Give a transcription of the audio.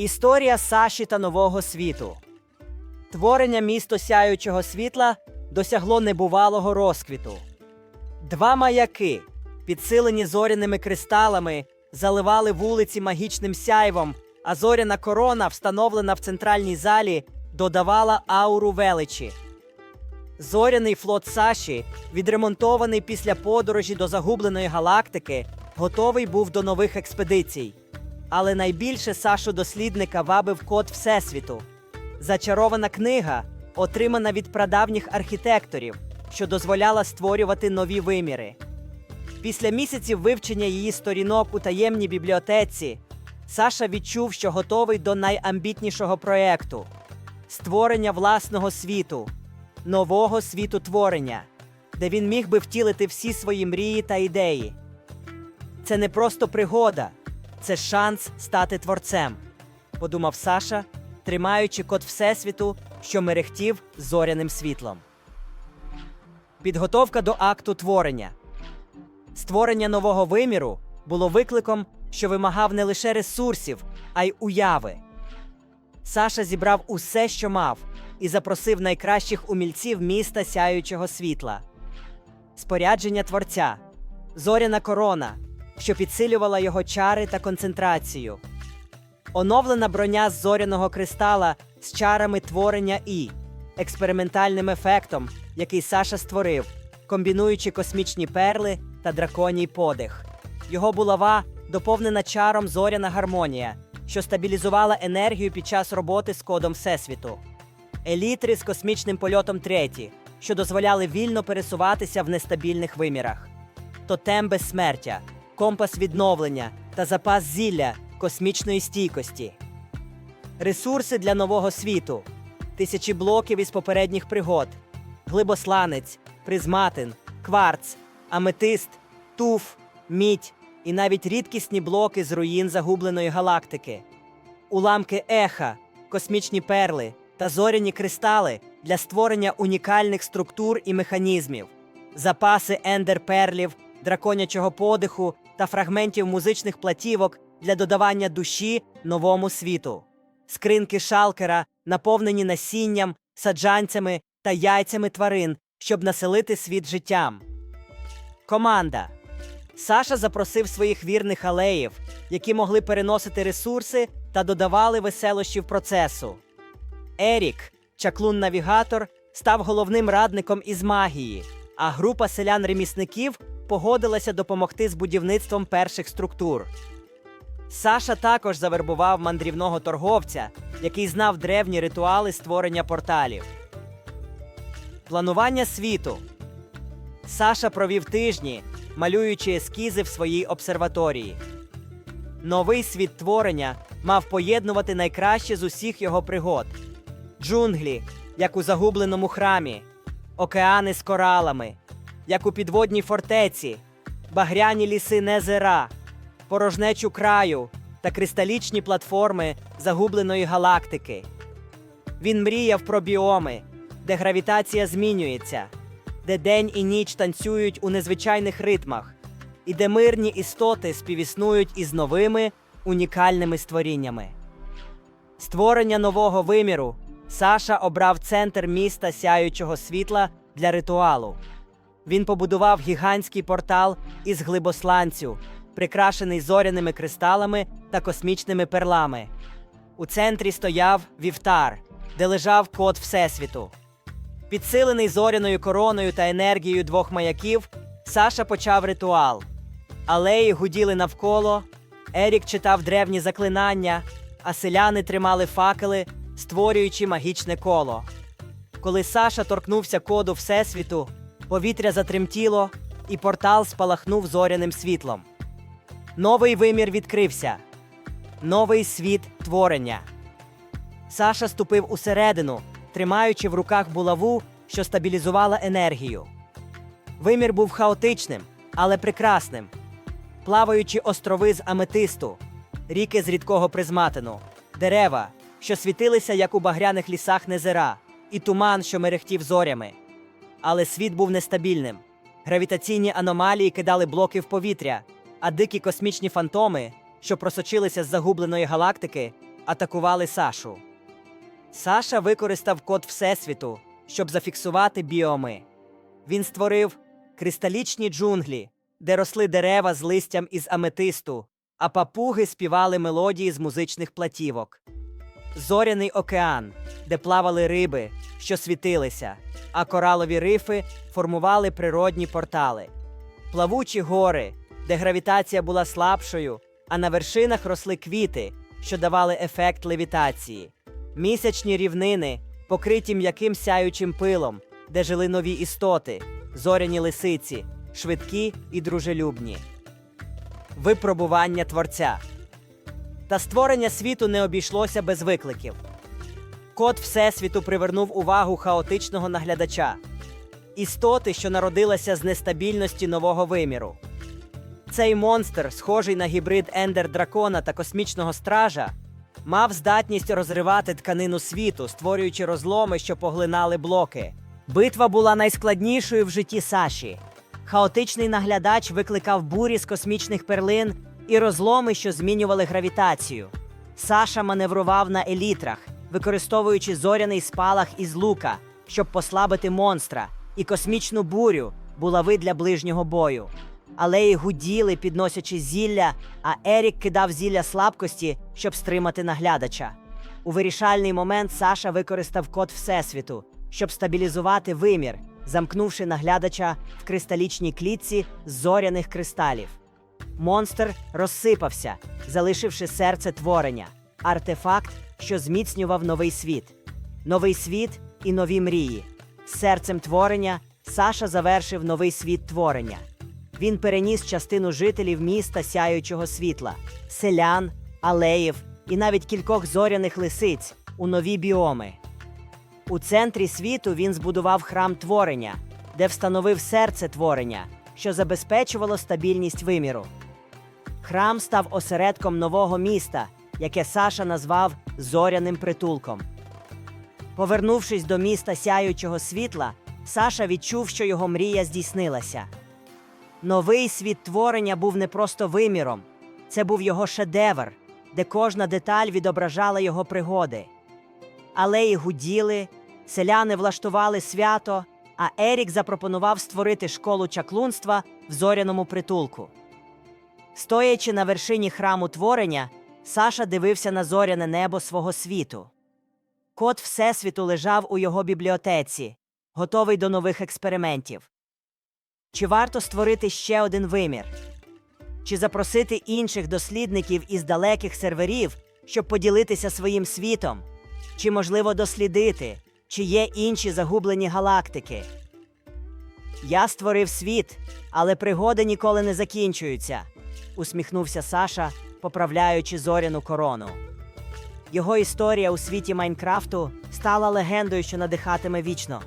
Історія Саші та нового світу. Творення місто сяючого світла досягло небувалого розквіту. Два маяки, підсилені зоряними кристалами, заливали вулиці магічним сяйвом, а зоряна корона, встановлена в центральній залі, додавала ауру величі. Зоряний флот Саші, відремонтований після подорожі до загубленої галактики, готовий був до нових експедицій. Але найбільше Сашу дослідника вабив код Всесвіту. Зачарована книга, отримана від прадавніх архітекторів, що дозволяла створювати нові виміри. Після місяців вивчення її сторінок у таємній бібліотеці, Саша відчув, що готовий до найамбітнішого проєкту створення власного світу, нового світу творення, де він міг би втілити всі свої мрії та ідеї. Це не просто пригода, це шанс стати творцем, подумав Саша, тримаючи код Всесвіту, що мерехтів зоряним світлом. Підготовка до акту творення. Створення нового виміру було викликом, що вимагав не лише ресурсів, а й уяви. Саша зібрав усе, що мав, і запросив найкращих умільців міста сяючого світла. Спорядження творця, зоряна корона, що підсилювала його чари та концентрацію. Оновлена броня з зоряного кристала з чарами творення і експериментальним ефектом, який Саша створив, комбінуючи космічні перли та драконій подих. Його булава доповнена чаром зоряна гармонія, що стабілізувала енергію під час роботи з кодом Всесвіту. Елітри з космічним польотом треті, що дозволяли вільно пересуватися в нестабільних вимірах. Тотем безсмертя, компас відновлення та запас зілля космічної стійкості. Ресурси для нового світу, тисячі блоків із попередніх пригод, глибосланець, призматин, кварц, аметист, туф, мідь і навіть рідкісні блоки з руїн загубленої галактики, уламки еха, космічні перли та зоряні кристали для створення унікальних структур і механізмів, запаси ендерперлів, драконячого подиху та фрагментів музичних платівок для додавання душі новому світу, скринки шалкера, наповнені насінням, саджанцями та яйцями тварин, щоб населити світ життям. Команда. Саша запросив своїх вірних алеїв, які могли переносити ресурси та додавали веселощів процесу. Ерік, чаклун-навігатор, став головним радником із магії, а група селян-ремісників погодилася допомогти з будівництвом перших структур. Саша також завербував мандрівного торговця, який знав древні ритуали створення порталів. Планування світу. Саша провів тижні, малюючи ескізи в своїй обсерваторії. Новий світ творення мав поєднувати найкраще з усіх його пригод: джунглі, як у загубленому храмі, океани з коралами, як у підводній фортеці, багряні ліси Незера, порожнечу краю та кристалічні платформи загубленої галактики. Він мріяв про біоми, де гравітація змінюється, де день і ніч танцюють у незвичайних ритмах, і де мирні істоти співіснують із новими унікальними створіннями. Створення нового виміру Саша обрав центр міста сяючого світла для ритуалу. Він побудував гігантський портал із глибосланцю, прикрашений зоряними кристалами та космічними перлами. У центрі стояв вівтар, де лежав код Всесвіту. Підсилений зоряною короною та енергією двох маяків, Саша почав ритуал. Алеї гуділи навколо, Ерік читав древні заклинання, а селяни тримали факели, створюючи магічне коло. Коли Саша торкнувся коду Всесвіту, повітря затремтіло, і портал спалахнув зоряним світлом. Новий вимір відкрився. Новий світ творення. Саша ступив усередину, тримаючи в руках булаву, що стабілізувала енергію. Вимір був хаотичним, але прекрасним. Плаваючі острови з аметисту, ріки з рідкого призматину, дерева, що світилися, як у багряних лісах Незера, і туман, що мерехтів зорями. Але світ був нестабільним. Гравітаційні аномалії кидали блоки в повітря, а дикі космічні фантоми, що просочилися з загубленої галактики, атакували Сашу. Саша використав код Всесвіту, щоб зафіксувати біоми. Він створив кристалічні джунглі, де росли дерева з листям із аметисту, а папуги співали мелодії з музичних платівок. Зоряний океан, де плавали риби, що світилися, а коралові рифи формували природні портали. Плавучі гори, де гравітація була слабшою, а на вершинах росли квіти, що давали ефект левітації. Місячні рівнини, покриті м'яким сяючим пилом, де жили нові істоти, зоряні лисиці, швидкі і дружелюбні. Випробування творця. Та створення світу не обійшлося без викликів. Код Всесвіту привернув увагу хаотичного наглядача істоти, що народилася з нестабільності нового виміру. Цей монстр, схожий на гібрид ендер дракона та космічного стража, мав здатність розривати тканину світу, створюючи розломи, що поглинали блоки. Битва була найскладнішою в житті Саші. Хаотичний наглядач викликав бурі з космічних перлин і розломи, що змінювали гравітацію. Саша маневрував на елітрах, використовуючи зоряний спалах із лука, щоб послабити монстра, і космічну бурю булави для ближнього бою. Алеї гуділи, підносячи зілля, а Ерік кидав зілля слабкості, щоб стримати наглядача. У вирішальний момент Саша використав код Всесвіту, щоб стабілізувати вимір, замкнувши наглядача в кристалічній клітці з зоряних кристалів. Монстр розсипався, залишивши серце творення, артефакт, що зміцнював новий світ. Новий світ і нові мрії. Серцем творення Саша завершив новий світ творення. Він переніс частину жителів міста сяючого світла, селян, алеїв і навіть кількох зоряних лисиць у нові біоми. У центрі світу він збудував храм творення, де встановив серце творення, що забезпечувало стабільність виміру. Храм став осередком нового міста, яке Саша назвав зоряним притулком. Повернувшись до міста сяючого світла, Саша відчув, що його мрія здійснилася. Новий світ творення був не просто виміром, це був його шедевр, де кожна деталь відображала його пригоди. Алеї гуділи, селяни влаштували свято, а Ерік запропонував створити школу чаклунства в зоряному притулку. Стоячи на вершині храму творення, Саша дивився на зоряне небо свого світу. Код Всесвіту лежав у його бібліотеці, готовий до нових експериментів. Чи варто створити ще один вимір? Чи запросити інших дослідників із далеких серверів, щоб поділитися своїм світом? Чи можливо дослідити, чи є інші загублені галактики? Я створив світ, але пригоди ніколи не закінчуються, усміхнувся Саша, поправляючи зоряну корону. Його історія у світі Майнкрафту стала легендою, що надихатиме вічно.